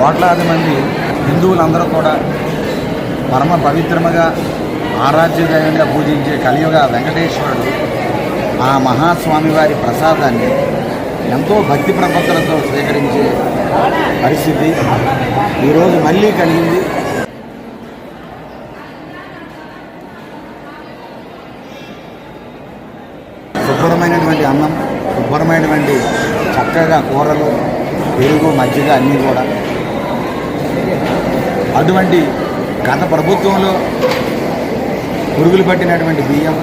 కోట్లాది మంది హిందువులందరూ కూడా పరమ పవిత్రముగా ఆరాధ్యదైవంగా పూజించే కలియుగ వెంకటేశ్వరుడు ఆ మహాస్వామి వారి ప్రసాదాన్ని ఎంతో భక్తి ప్రపత్తులతో స్వీకరించే పరిస్థితి ఈరోజు మళ్ళీ కలిగింది. శుభ్రమైనటువంటి అన్నం శుభ్రమైనటువంటి చక్కగా కూరలు పెరుగు మజ్జిగ అన్నీ కూడా అటువంటి గత ప్రభుత్వంలో పురుగులు పట్టినటువంటి బియ్యం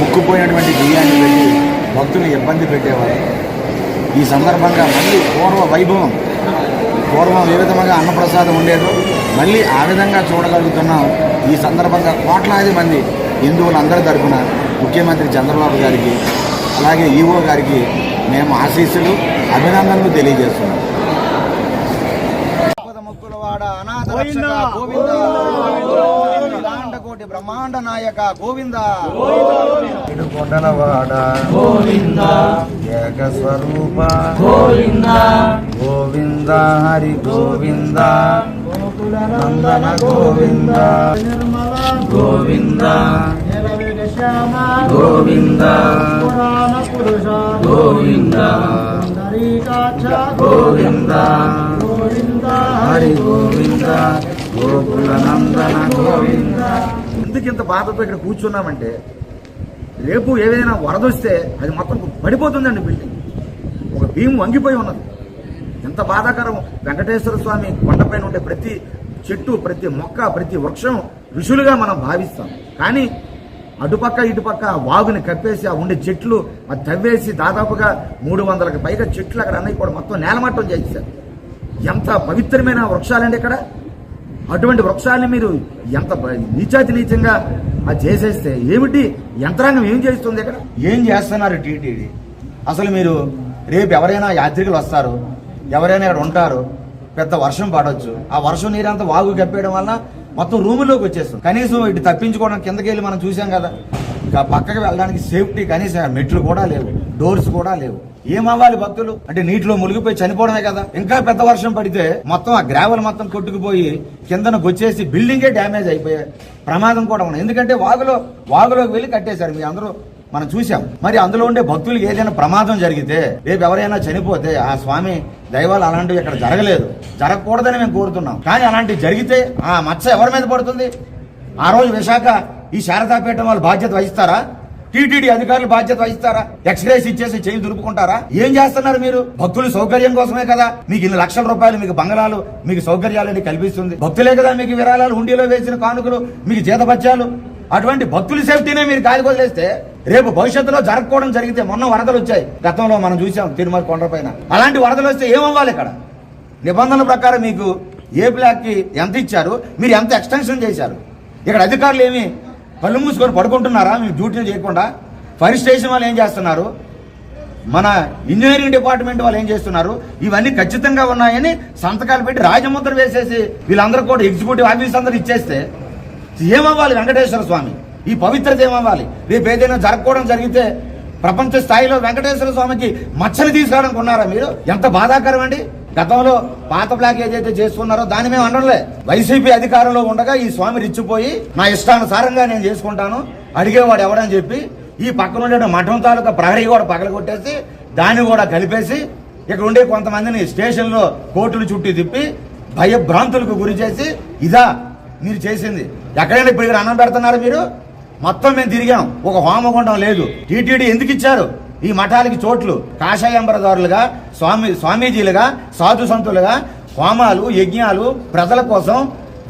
ముక్కుపోయినటువంటి బియ్యాన్ని వెళ్ళి భక్తులు ఇబ్బంది పెట్టేవారు. ఈ సందర్భంగా మళ్ళీ పూర్వ వైభవం పూర్వం ఏ విధంగా అన్నప్రసాదం ఉండేదో మళ్ళీ ఆ విధంగా చూడగలుగుతున్నాం. ఈ సందర్భంగా కోట్లాది మంది హిందువులందరి తరఫున ముఖ్యమంత్రి చంద్రబాబు గారికి అలాగే ఈవో గారికి మేము ఆశీస్సులు అభినందనలు తెలియజేస్తున్నాం. ముక్కులవాడ అనాథ రక్షక గోవింద అఖిలాండ కోటి బ్రహ్మాండ నాయక గోవింద. కొండలవాడ గోవింద. ఏక స్వరూప గోవింద. గోవింద హరి గోవింద. నందన గోవింద. గోవింద. గోవింద. పురాణ పురుష. గోవింద. నరీకాక్ష గోవింద గోవింద. హరి గోవింద గోకుల నందన గోవింద. ఎందుకు ఇంత బాధతో ఇక్కడ కూర్చున్నామంటే రేపు ఏదైనా వరద వస్తే అది మొత్తం పడిపోతుందండి బిల్డింగ్ ఒక భీము వంగిపోయి ఉన్నది. ఎంత బాధాకరం వెంకటేశ్వర స్వామి కొండపైన ఉండే ప్రతి చెట్టు ప్రతి మొక్క ప్రతి వృక్షం ఋషులుగా మనం భావిస్తాం. కానీ అటుపక్క ఇటుపక్క వాగుని కప్పేసి ఆ ఉండే చెట్లు అది తవ్వేసి దాదాపుగా మూడు వందలకు పైగా చెట్లు అక్కడ అన్నీ కూడా మొత్తం నేలమట్టం చేసేసారు ఎంత పవిత్రమైన వృక్షాలండి ఇక్కడ? అటువంటి వృక్షాలని మీరు ఎంత నీచాతి నీచంగా అది చేసేస్తే ఏమిటి? యంత్రాంగం ఏం చేస్తుంది ఇక్కడ? ఏం చేస్తున్నారు టీటీడీ? అసలు మీరు రేపు ఎవరైనా యాత్రికులు వస్తారు ఎవరైనా ఇక్కడ ఉంటారు పెద్ద వర్షం పడవచ్చు ఆ వర్షం నీరంతా వాగు కప్పేయడం వల్ల మొత్తం రూములోకి వచ్చేస్తుంది. కనీసం ఇటు తప్పించుకోవడం కిందకి వెళ్ళి మనం చూసాం కదా. ఇంకా పక్కకి వెళ్ళడానికి సేఫ్టీ కనీసం మెట్లు కూడా లేవు డోర్స్ కూడా లేవు. ఏమవ్వాలి భక్తులు? అంటే నీటిలో మునిగిపోయి చనిపోవడమే కదా. ఇంకా పెద్ద వర్షం పడితే మొత్తం ఆ గ్రావెల్ మొత్తం కొట్టుకుపోయి కిందన వచ్చేసి బిల్డింగే డ్యామేజ్ అయిపోయే ప్రమాదం కూడా ఉంది ఎందుకంటే వాగులో వాగులోకి వెళ్ళి కట్టేశారు మీ అందరూ. మనం చూసాం మరి అందులో ఉండే భక్తులకు ఏదైనా ప్రమాదం జరిగితే రేపు ఎవరైనా చనిపోతే ఆ స్వామి దైవాలు అలాంటివి ఇక్కడ జరగలేదు. జరగకూడదని మేము కోరుతున్నాం. కానీ అలాంటివి జరిగితే ఆ మచ్చ ఎవరి మీద పడుతుంది? ఆ రోజు విశాఖ ఈ శారదాపీఠం వాళ్ళు బాధ్యత వహిస్తారా? టీటీడీ అధికారులు బాధ్యత వహిస్తారా? ఎక్స్రేస్ ఇచ్చేసి చేయి దులుపుకుంటారా? ఏం చేస్తున్నారు మీరు? భక్తుల సౌకర్యం కోసమే కదా మీకు ఇన్ని లక్షల రూపాయలు మీకు బంగళాలు మీకు సౌకర్యాలని కల్పిస్తుంది. భక్తులే కదా మీకు విరాళాలు హుండీలో వేసిన కానుకలు మీకు జీతపత్యాలు అటువంటి భక్తుల సేఫ్టీనే మీరు గాలి వదిలేస్తే రేపు భవిష్యత్తులో జరగకపోవడం జరిగితే మొన్న వరదలు వచ్చాయి. గతంలో మనం చూసాం తిరుమల కొండపైన అలాంటి వరదలు వస్తే ఏమవ్వాలి ఇక్కడ నిబంధనల ప్రకారం మీకు ఏ బ్లాక్కి ఎంత ఇచ్చారు? మీరు ఎంత ఎక్స్టెన్షన్ చేశారు? ఇక్కడ అధికారులు ఏమి కళ్ళు మూసుకొని పడుకుంటున్నారా? మీ డ్యూటీలు చేయకుండా. ఫైర్ స్టేషన్ వాళ్ళు ఏం చేస్తున్నారు? మన ఇంజనీరింగ్ డిపార్ట్మెంట్ వాళ్ళు ఏం చేస్తున్నారు? ఇవన్నీ ఖచ్చితంగా ఉన్నాయని సంతకాలు పెట్టి రాజముద్ర వేసేసి వీళ్ళందరూ కూడా ఎగ్జిక్యూటివ్ ఆఫీస్ అందరూ ఇచ్చేస్తే ఏమవ్వాలి వెంకటేశ్వర స్వామి? ఈ పవిత్రత ఏమవ్వాలి? రేపు ఏదైనా జరగకపోవడం జరిగితే ప్రపంచ స్థాయిలో వెంకటేశ్వర స్వామికి మచ్చలు తీసుకురావడానికి ఉన్నారా మీరు? ఎంత బాధాకరం అండి? గతంలో పాత బ్లాక్ ఏదైతే చేస్తున్నారో దాన్ని మేము అనడంలే. వైసీపీ అధికారంలో ఉండగా ఈ స్వామి రిచ్చిపోయి నా ఇష్టానుసారంగా నేను చేసుకుంటాను అడిగేవాడు ఎవడని చెప్పి ఈ పక్కన ఉండే మఠం తాలూకా ప్రహరీ కూడా పగల కొట్టేసి దాన్ని కూడా కలిపేసి ఇక్కడ ఉండే కొంతమందిని స్టేషన్లో కోర్టులు చుట్టూ తిప్పి భయభ్రాంతులకు గురి చేసి ఇదా మీరు చేసింది. ఎక్కడైనా ఇప్పుడు ఇక్కడ అన్నం పెడుతున్నారు మీరు? మొత్తం మేము తిరిగాం. ఒక హోమగుండం లేదు. టీటీడీ ఎందుకు ఇచ్చారు? ఈ మఠాలకి చోట్లు కాషాయంబరదారులుగా స్వామి స్వామీజీలుగా సాధు సంతులుగా హోమాలు యజ్ఞాలు ప్రజల కోసం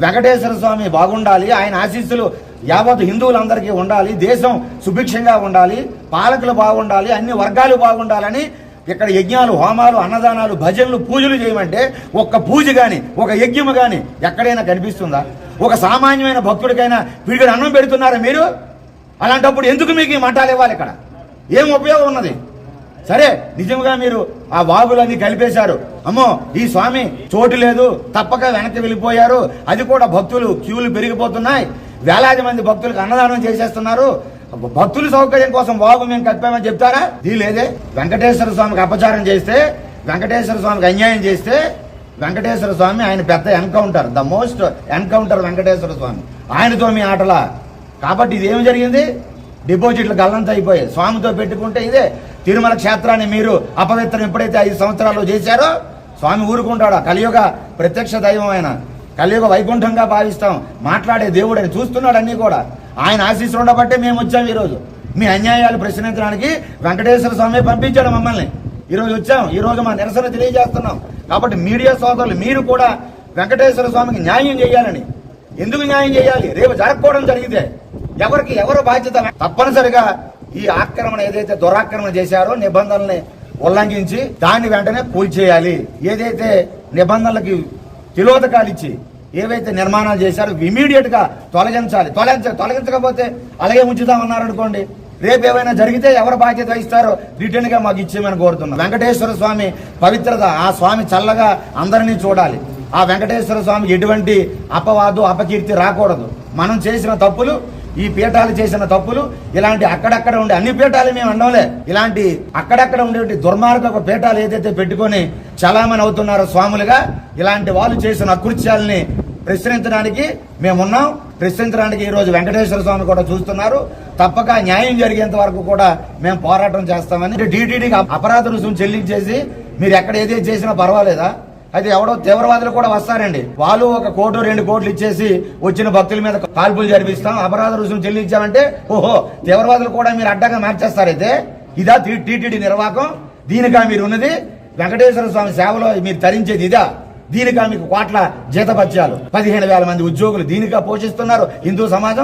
వెంకటేశ్వర స్వామి బాగుండాలి ఆయన ఆశీస్సులు యావత్ హిందువులందరికీ ఉండాలి దేశం సుభిక్షంగా ఉండాలి పాలకులు బాగుండాలి అన్ని వర్గాలు బాగుండాలని ఇక్కడ యజ్ఞాలు హోమాలు అన్నదానాలు భజనలు పూజలు చేయమంటే ఒక్క పూజ కానీ ఒక యజ్ఞము కానీ ఎక్కడైనా కనిపిస్తుందా? ఒక సామాన్యమైన భక్తుడికైనా వీడికి అన్నం పెడుతున్నారా మీరు? అలాంటప్పుడు ఎందుకు మీకు ఈ మఠాలు ఇవ్వాలి ఇక్కడ? ఏం ఉపయోగం ఉన్నది? సరే నిజంగా మీరు ఆ వాగులన్నీ కలిపేశారు. అమ్మో ఈ స్వామి చోటు లేదు తప్పక వెనక్కి వెళ్ళిపోయారు. అది కూడా భక్తులు క్యూలు పెరిగిపోతున్నాయి. వేలాది మంది భక్తులకు అన్నదానం చేసేస్తున్నారు. భక్తుల సౌకర్యం కోసం వాగు మేము కట్టామని చెప్తారా? ఇది లేదే వెంకటేశ్వర స్వామికి అపచారం చేస్తే వెంకటేశ్వర స్వామికి అన్యాయం చేస్తే వెంకటేశ్వర స్వామి ఆయన పెద్ద encounter the most encounter Venkateswara Swamy. ఆయనతో మీ ఆటలా. కాబట్టి ఇది ఏమి జరిగింది? డిపాజిట్లు గల్లంత అయిపోయాయి. స్వామితో పెట్టుకుంటే ఇదే తిరుమల క్షేత్రాన్ని మీరు అపవిత్రం ఎప్పుడైతే ఐదు సంవత్సరాలు చేశారో స్వామి ఊరుకుంటాడా. కలియుగ ప్రత్యక్ష దైవం ఆయన. కలియుగ వైకుంఠంగా భావిస్తాం. మాట్లాడే దేవుడు అని చూస్తున్నాడు అన్నీ కూడా. ఆయన ఆశీస్సులు ఉండబట్టే మేము వచ్చాం ఈరోజు. మీ అన్యాయాలు ప్రశ్నించడానికి వెంకటేశ్వర స్వామి పంపించాడు మమ్మల్ని. ఈరోజు వచ్చాం. ఈరోజు మా నిరసన తెలియజేస్తున్నాం. కాబట్టి మీడియా సోదరులు మీరు కూడా వెంకటేశ్వర స్వామికి న్యాయం చేయాలని. ఎందుకు న్యాయం చేయాలి? రేపు జరగకపోవడం జరిగితే. ఎవరికి ఎవరు బాధ్యత తప్పనిసరిగా ఈ ఆక్రమణ ఏదైతే దురాక్రమణ చేశారో నిబంధనల్ని ఉల్లంఘించి దాన్ని వెంటనే కూల్చేయాలి. ఏదైతే నిబంధనలకి తిలోదకాలు ఇచ్చి ఏవైతే నిర్మాణాలు చేశారో ఇమీడియట్గా తొలగించాలి. తొలగించ తొలగించకపోతే అలాగే ఉంచుదామన్నారు అనుకోండి రేపు ఏమైనా జరిగితే ఎవరు బాధ్యత వహిస్తారో రిటర్న్గా మాకు ఇచ్చేయమని కోరుతున్నాం. వెంకటేశ్వర స్వామి పవిత్రత ఆ స్వామి చల్లగా అందరినీ చూడాలి. ఆ వెంకటేశ్వర స్వామికి ఎటువంటి అపవాదు అపకీర్తి రాకూడదు. మనం చేసిన తప్పులు ఈ పీఠాలు చేసిన తప్పులు ఇలాంటి అక్కడక్కడ ఉండే అన్ని పీఠాలు మేము అండంలే ఇలాంటి అక్కడక్కడ ఉండే దుర్మార్గపు పీఠాలు ఏదైతే పెట్టుకొని చలామణి అవుతున్నారో స్వాములుగా ఇలాంటి వాళ్ళు చేసిన అకృత్యాలని ప్రశ్నించడానికి మేమున్నాం. ప్రశ్నించడానికి ఈ రోజు వెంకటేశ్వర స్వామి కూడా చూస్తున్నారు. తప్పక న్యాయం జరిగేంత వరకు కూడా మేము పోరాటం చేస్తామని. టీటీడీకి అపరాధ రుసుము చెల్లించేసి మీరు ఎక్కడ ఏదైతే చేసినా పర్వాలేదా? అయితే ఎవడో తీవ్రవాదులు కూడా వస్తారండి. వాళ్ళు ఒక కోటు రెండు కోట్లు ఇచ్చేసి వచ్చిన భక్తుల మీద కాల్పులు జరిపిస్తాం అపరాధ రుసుము చెల్లించామంటే ఓహో తీవ్రవాదులు కూడా మీరు అడ్డంగా మార్చేస్తారైతే ఇదా టీటీడీ నిర్వాహకం దీనికా మీరు ఉన్నది వెంకటేశ్వర స్వామి సేవలో మీరు తరించేది ఇదా దీనికా మీకు కోట్ల జీతపత్యాలు పదిహేను వేల మంది ఉద్యోగులు దీనికా పోషిస్తున్నారు హిందూ సమాజం